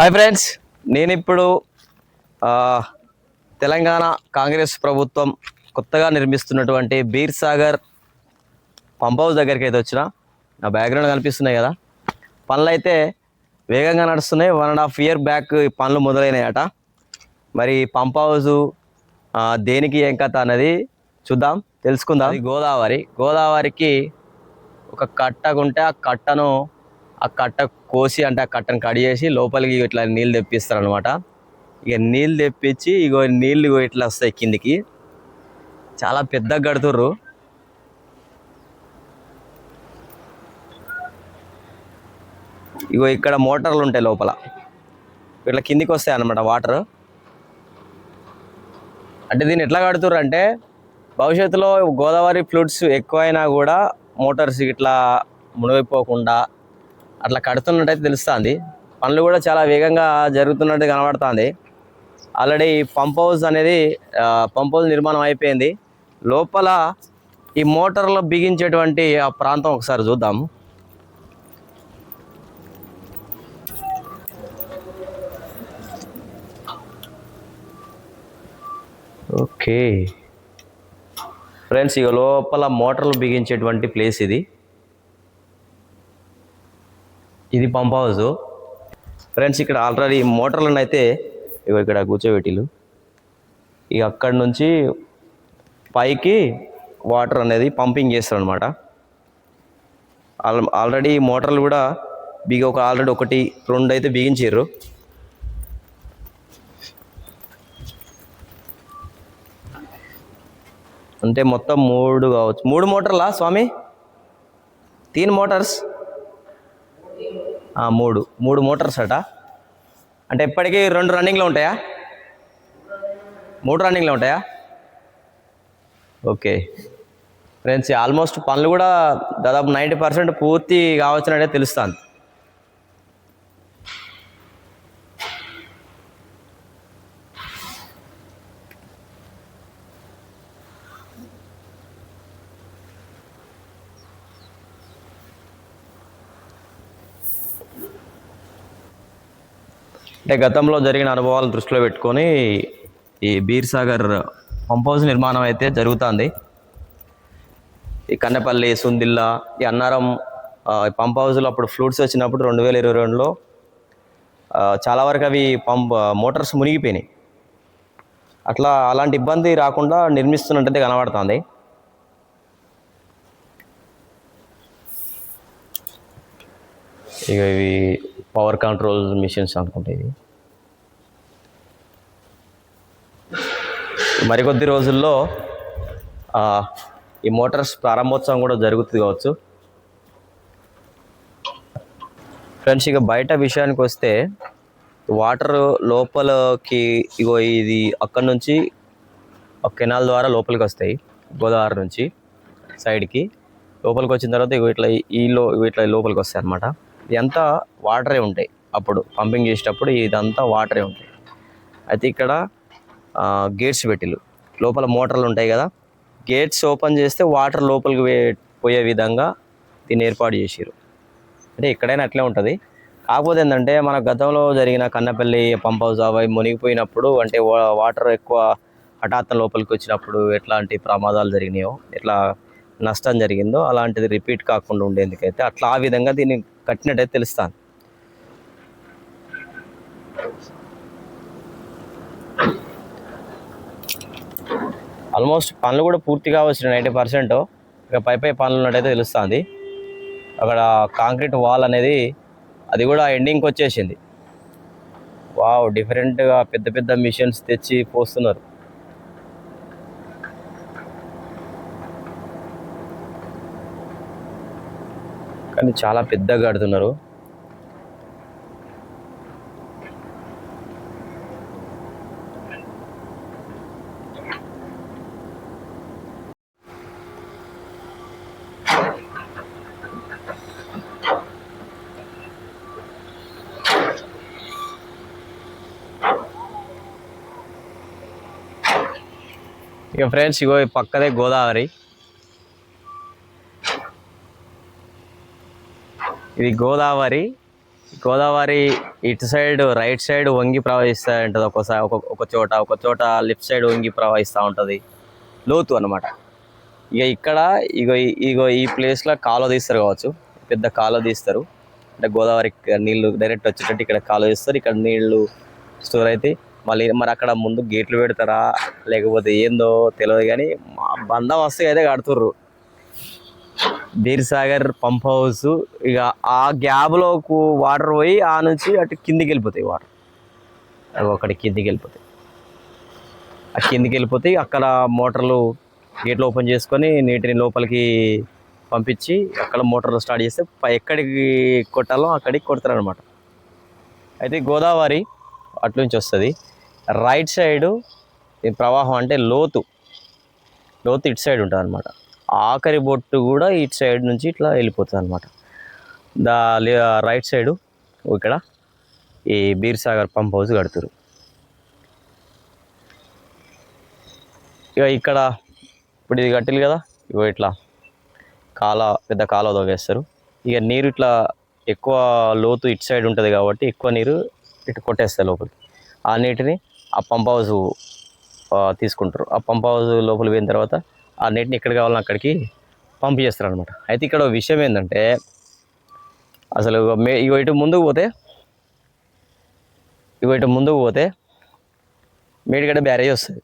Hi friends నేను ఇప్పుడు తెలంగాణ కాంగ్రెస్ ప్రభుత్వం కొత్తగా నిర్మిస్తున్నటువంటి బీర్ సాగర్ పంప్ హౌస్ దగ్గరికి అయితే వచ్చిన నా బ్యాక్గ్రౌండ్ కనిపిస్తున్నాయి కదా. పనులు అయితే వేగంగా నడుస్తున్నాయి. One and half year back పనులు మొదలైనాయట. మరి పంప్ హౌస్ దేనికి ఏం కథ అన్నది చూద్దాం తెలుసుకుందాం. గోదావరి. గోదావరికి ఒక కట్టకుంటే ఉంటే ఆ కట్టను ఆ కట్ట కోసి అంటే ఆ కట్టను కడి చేసి లోపలికి ఇట్లా నీళ్ళు తెప్పిస్తారు అనమాట ఇక నీళ్ళు తెప్పించి ఇగో నీళ్ళు ఇగో ఇట్లా వస్తాయి కిందికి. చాలా పెద్దగా కడుతుర్రు. ఇగో ఇక్కడ మోటార్లు ఉంటాయి లోపల. ఇట్లా కిందికి వస్తాయి అన్నమాట వాటర్. అంటే దీన్ని ఎట్లా కడుతుర్రు అంటే భవిష్యత్తులో గోదావరి ఫ్లూట్స్ ఎక్కువైనా కూడా మోటార్స్ ఇట్లా మునిగిపోకుండా అట్లా కడుతున్నట్టయితే తెలుస్తుంది. పనులు కూడా చాలా వేగంగా జరుగుతున్నట్టు కనబడుతుంది. ఆల్రెడీ పంప్ హౌస్ అనేది పంప్ హౌస్ నిర్మాణం అయిపోయింది. లోపల ఈ మోటార్లో బిగించేటువంటి ఆ ప్రాంతం ఒకసారి చూద్దాము ఓకే. ఫ్రెండ్స్ ఇక లోపల మోటార్లు బిగించేటువంటి ప్లేస్ ఇది. ఇది పంప్ హౌస్. ఫ్రెండ్స్ ఇక్కడ ఆల్రెడీ మోటార్లను అయితే ఇగో ఇక్కడ కూర్చోబెట్టిలు ఇక అక్కడి నుంచి పైకి వాటర్ అనేది పంపింగ్ చేస్తారు అనమాట ఆల్రెడీ మోటార్లు కూడా బిగి ఒక ఆల్రెడీ ఒకటి రెండు అయితే బిగించారు అంటే మొత్తం మూడు కావచ్చు. మూడు మోటార్లా స్వామి? తీన్ మోటార్స్? మూడు. మూడు మోటార్స్ అట. అంటే ఇప్పటికీ రెండు రన్నింగ్లో ఉంటాయా? మూడు రన్నింగ్లో ఉంటాయా? ఓకే. ఫ్రెండ్స్ ఆల్మోస్ట్ పనులు కూడా దాదాపు నైంటీ పర్సెంట్ పూర్తి కావచ్చునట్టే తెలుస్తుంది. అంటే గతంలో జరిగిన అనుభవాలు దృష్టిలో పెట్టుకొని ఈ బీర్ సాగర్ పంప్ హౌస్ నిర్మాణం అయితే జరుగుతుంది. ఈ కన్నెపల్లి సుందిల్లా ఈ అన్నారం ఈ పంప్ హౌస్లో అప్పుడు ఫ్లూట్స్ వచ్చినప్పుడు రెండు వేల ఇరవై రెండులో చాలా వరకు అవి పంప్ మోటార్స్ మునిగిపోయినాయి. అట్లా అలాంటి ఇబ్బంది రాకుండా నిర్మిస్తున్నట్టయితే కనబడుతుంది. ఇక ఇవి పవర్ కంట్రోల్ మిషన్స్ అనుకుంటే ఇది. మరికొద్ది రోజుల్లో ఈ మోటార్స్ ప్రారంభోత్సవం కూడా జరుగుతుంది కావచ్చు. ఫ్రెండ్స్ ఇక బయట విషయానికి వస్తే వాటర్ లోపలకి ఇగో ఇది అక్కడ నుంచి ఒక కెనాల్ ద్వారా లోపలికి వస్తాయి గోదావరి నుంచి సైడ్కి. లోపలికి వచ్చిన తర్వాత ఇగో ఇట్లా ఈ లో ఇట్లా లోపలికి వస్తాయి అన్నమాట ఇదంతా వాటరే ఉంటాయి అప్పుడు పంపింగ్ చేసేటప్పుడు ఇదంతా వాటరే ఉంటాయి. అయితే ఇక్కడ గేట్స్ పెట్టిలు లోపల మోటార్లు ఉంటాయి కదా గేట్స్ ఓపెన్ చేస్తే వాటర్ లోపలికి పోయే విధంగా దీన్ని ఏర్పాటు చేసారు అంటే ఎక్కడైనా అట్లే ఉంటుంది. కాకపోతే ఏంటంటే మన గతంలో జరిగిన కన్నపల్లి పంప్ హౌస్ అవి మునిగిపోయినప్పుడు అంటే వా- వాటర్ ఎక్కువ హఠాత్తున లోపలికి వచ్చినప్పుడు ఎట్లాంటి ప్రమాదాలు జరిగినాయో ఎట్లా నష్టం జరిగిందో అలాంటిది రిపీట్ కాకుండా ఉండేందుకైతే అట్లా ఆ విధంగా దీన్ని కట్టినట్టయితే తెలుస్తాను. ఆల్మోస్ట్ పనులు కూడా పూర్తిగా వచ్చిన నైంటీ పర్సెంట్. ఇక పై పై పనులు ఉన్నట్టయితే తెలుస్తుంది. అక్కడ కాంక్రీట్ వాల్ అనేది అది కూడా ఎండింగ్కి వచ్చేసింది. వావ్ డిఫరెంట్గా పెద్ద పెద్ద మిషన్స్ తెచ్చి పోస్తున్నారు. కానీ చాలా పెద్దగా ఆడుతున్నారు. ఇక ఫ్రెండ్స్ ఇగో పక్కదే గోదావరి. ఇది గోదావరి. గోదావరి ఇటు సైడ్ రైట్ సైడ్ వంగి ప్రవహిస్తూ ఉంటుంది ఒక్కోసారి ఒక ఒక చోట ఒక చోట లెఫ్ట్ సైడ్ వంగి ప్రవహిస్తూ ఉంటుంది. లోతు అనమాట ఇక ఇక్కడ ఇగో ఇగో ఈ ప్లేస్లో కాలువ తీస్తారు కావచ్చు. పెద్ద కాలువ తీస్తారు. అంటే గోదావరి నీళ్ళు డైరెక్ట్ వచ్చేటట్టు ఇక్కడ కాలువ తీస్తారు ఇక్కడ నీళ్ళు స్టోర్ అయితే మళ్ళీ మరి అక్కడ ముందు గేట్లు పెడతారా? లేకపోతే ఏందో తెలియదు కానీ మా బందోబస్తు అయితే కడుతుర్రు. బీర్ సాగర్ పంప్ హౌస్ ఇక ఆ గ్యాబ్లో వాటర్ పోయి ఆ నుంచి అటు కిందికి వెళ్ళిపోతాయి వాటర్. అవి ఒకటి కిందికి వెళ్ళిపోతాయి. ఆ కిందికి వెళ్ళిపోతాయి అక్కడ మోటార్లు గేట్లు ఓపెన్ చేసుకొని నీటిని లోపలికి పంపించి అక్కడ మోటార్లు స్టార్ట్ చేస్తే పై- ఎక్కడికి కొట్టాలో అక్కడికి కొడతారనమాట అయితే గోదావరి అట్లుంచి నుంచి వస్తుంది. రైట్ సైడు ప్రవాహం అంటే లోతు. లోతు ఇటు సైడ్ ఉంటుంది అనమాట ఆఖరి బొట్టు కూడా ఇటు సైడ్ నుంచి ఇట్లా వెళ్ళిపోతుంది అనమాట దా రైట్ సైడు ఇక్కడ ఈ బీర్సాగర్ పంప్ హౌస్ కడుతురు. ఇక ఇక్కడ ఇప్పుడు ఇది కట్టిలు కదా ఇగో ఇట్లా కాల పెద్ద కాలువ తవ్వేస్తారు. ఇక నీరు ఇట్లా ఎక్కువ లోతు ఇటు సైడ్ ఉంటుంది కాబట్టి ఎక్కువ నీరు ఇటు కొట్టేస్తారు లోపలికి. ఆ నీటిని ఆ పంప్ హౌస్ తీసుకుంటారు. ఆ పంప్ హౌస్ లోపలికి పోయిన తర్వాత ఆ నీటిని ఎక్కడ కావాలో అక్కడికి పంప్ చేస్తారనమాట అయితే ఇక్కడ విషయం ఏంటంటే అసలు మే ఇగో ఇటు ముందుకు పోతే ఇగో ఇటు ముందుకు పోతే మేడిగడ్డ బ్యారేజ్ వస్తుంది.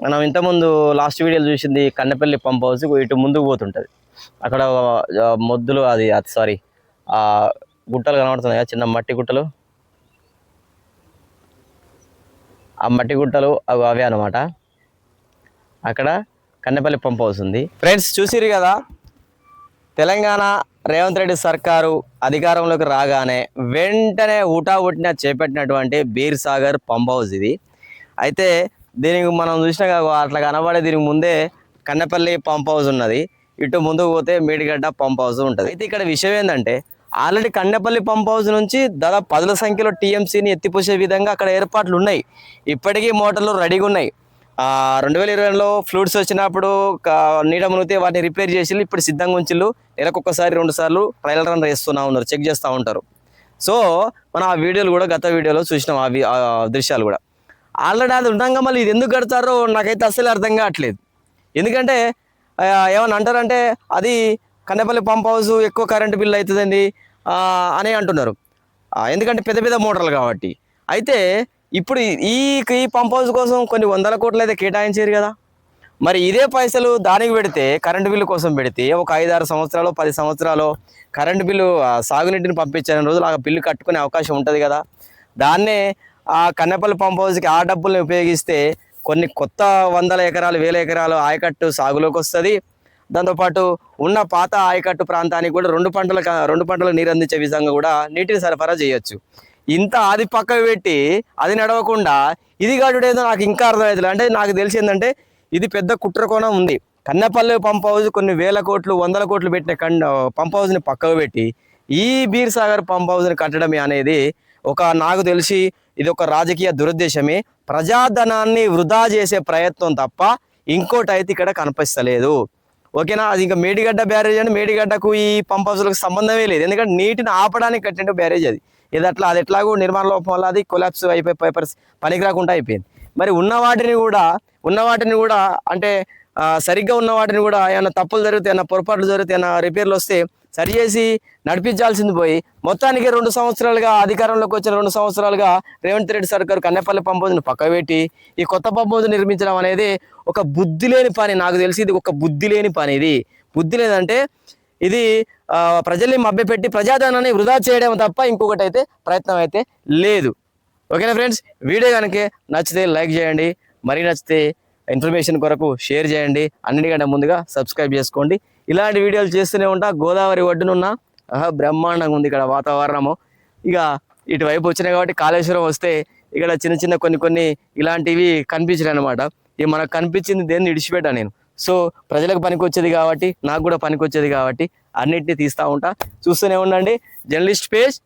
మనం ఇంతకుముందు లాస్ట్ వీడియోలో చూసింది కన్నెపల్లి పంప్ హౌస్ ఇటు ముందుకు పోతుంటుంది. అక్కడ మొద్దులు అది సారీ గుట్టలు కనబడుతున్నాయి చిన్న మట్టి గుట్టలు. ఆ మట్టి గుట్టలు అవి అవే అనమాట అక్కడ కన్నెపల్లి పంప్ హౌస్ ఉంది. ఫ్రెండ్స్ చూసిరు కదా? తెలంగాణ రేవంత్ రెడ్డి సర్కారు అధికారంలోకి రాగానే వెంటనే ఊటా చేపట్టినటువంటి బీర్ సాగర్ పంప్ హౌస్ ఇది. అయితే దీనికి మనం చూసినా అట్లా కనబడే దీనికి ముందే కన్నెపల్లి పంప్ హౌస్ ఉన్నది. ఇటు ముందుకు పోతే మేడిగడ్డ పంప్ హౌస్ ఉంటుంది. అయితే ఇక్కడ విషయం ఏంటంటే ఆల్రెడీ కన్నెపల్లి పంప్ హౌస్ నుంచి దాదాపు పదుల సంఖ్యలో టీఎంసీని ఎత్తిపోసే విధంగా అక్కడ ఏర్పాట్లు ఉన్నాయి. ఇప్పటికీ మోటార్లు రెడీగా ఉన్నాయి. రెండు వేల ఇరవైలో ఫ్లూడ్స్ వచ్చినప్పుడు నీడ మునిగితే వాటిని రిపేర్ చేసి ఇప్పుడు సిద్ధంగా ఉంచిళ్ళు. నెలకొకసారి రెండు సార్లు ట్రయల్ రన్ వేస్తూనే ఉన్నారు చెక్ చేస్తూ ఉంటారు. సో మనం ఆ వీడియోలు కూడా గత వీడియోలో చూసినాం ఆ దృశ్యాలు కూడా. ఆల్రెడీ అది ఉండగా మళ్ళీ ఇది ఎందుకు కడతారో నాకైతే అస్సలు అర్థం కావట్లేదు. ఎందుకంటే ఆ, ఏమని అంటారంటే అది కన్నెపల్లి పంప్ హౌస్ ఎక్కువ కరెంటు బిల్ అవుతుందండి అని అంటున్నారు. ఎందుకంటే పెద్ద పెద్ద మోటార్లు కాబట్టి. అయితే ఇప్పుడు ఈ ఈ పంప్ హౌస్ కోసం కొన్ని వందల కోట్లు అయితే కేటాయించారు కదా. మరి ఇదే పైసలు దానికి పెడితే కరెంటు బిల్లు కోసం పెడితే ఒక ఐదారు సంవత్సరాలు పది సంవత్సరాలు కరెంటు బిల్లు సాగునీటిని పంపించిన రోజులు ఆ బిల్లు కట్టుకునే అవకాశం ఉంటుంది కదా. దాన్నే ఆ కన్నెపల్లి పంప్ హౌస్కి ఆ డబ్బుల్ని ఉపయోగిస్తే కొన్ని కొత్త వందల ఎకరాలు వేల ఎకరాలు ఆయకట్టు సాగులోకి వస్తుంది. దాంతోపాటు ఉన్న పాత ఆయకట్టు ప్రాంతానికి కూడా రెండు పంటల రెండు పంటలు నీరు అందించే విధంగా కూడా నీటిని సరఫరా చేయొచ్చు. ఇంత అది పక్కకు పెట్టి అది నడవకుండా ఇది గడుడేదో నాకు ఇంకా అర్థమవుతుంది అంటే నాకు తెలిసిందంటే ఇది పెద్ద కుట్రకోణం ఉంది. కన్నపల్లి పంప్ హౌస్ కొన్ని వేల కోట్లు వందల కోట్లు పెట్టిన కన్ పంప్ హౌస్ని పక్కకు పెట్టి ఈ బీర్ సాగర్ పంప్ హౌస్ని కట్టడమే అనేది ఒక నాకు తెలిసి ఇది ఒక రాజకీయ దురుద్దేశమే. ప్రజాధనాన్ని వృధా చేసే ప్రయత్నం తప్ప ఇంకోటి అయితే ఇక్కడ కనిపిస్తలేదు. ఓకేనా? అది ఇంకా మేడిగడ్డ బ్యారేజ్ అంటే మేడిగడ్డకు ఈ పంప్ హౌస్లకు సంబంధమే లేదు. ఎందుకంటే నీటిని ఆపడానికి కట్టిన బ్యారేజ్ అది. ఇది అట్లా అది ఎట్లాగో నిర్మాణ లోపం వల్ల అది కొలాప్స్ అయిపోయి పేపర్స్ పనికి రాకుండా అయిపోయింది. మరి ఉన్న వాటిని కూడా ఉన్న వాటిని కూడా అంటే సరిగ్గా ఉన్న వాటిని కూడా ఏమైనా తప్పులు జరిగితే ఏమైనా పొరపాట్లు జరిగితే ఏమైనా రిపేర్లు వస్తే సరిచేసి నడిపించాల్సింది పోయి మొత్తానికి రెండు సంవత్సరాలుగా అధికారంలోకి వచ్చిన రెండు సంవత్సరాలుగా రేవంత్ రెడ్డి సర్కారు కన్నెపల్లి పంపోజుని పక్కబెట్టి ఈ కొత్త పంపోజు నిర్మించడం అనేది ఒక బుద్ధి లేని పని. నాకు తెలిసి ఇది ఒక బుద్ధి లేని పని ఇది. బుద్ధి లేదంటే ఇది ప్రజల్ని మభ్యపెట్టి ప్రజాధనాన్ని వృధా చేయడం తప్ప ఇంకొకటి అయితే ప్రయత్నం అయితే లేదు. ఓకేనా ఫ్రెండ్స్? వీడియో కనుక నచ్చితే లైక్ చేయండి. మరీ నచ్చితే ఇన్ఫర్మేషన్ కొరకు షేర్ చేయండి. అన్నిటికంటే ముందుగా సబ్స్క్రైబ్ చేసుకోండి. ఇలాంటి వీడియోలు చేస్తూనే ఉంటా. గోదావరి ఒడ్డునున్న ఆహా, బ్రహ్మాండంగా ఉంది ఇక్కడ వాతావరణము. ఇక ఇటువైపు వచ్చినాయి కాబట్టి కాళేశ్వరం వస్తే ఇక్కడ చిన్న చిన్న కొన్ని కొన్ని ఇలాంటివి కనిపించినాయి అనమాట ఇవి మనకు కనిపించింది దేన్ని ఇడిచిపెట్టా నేను. సో ప్రజలకు పనికొచ్చేది కాబట్టి నాకు కూడా పనికొచ్చేది కాబట్టి అన్నిటిని తీస్తూ ఉంటా. చూస్తూనే ఉండండి. Journalist page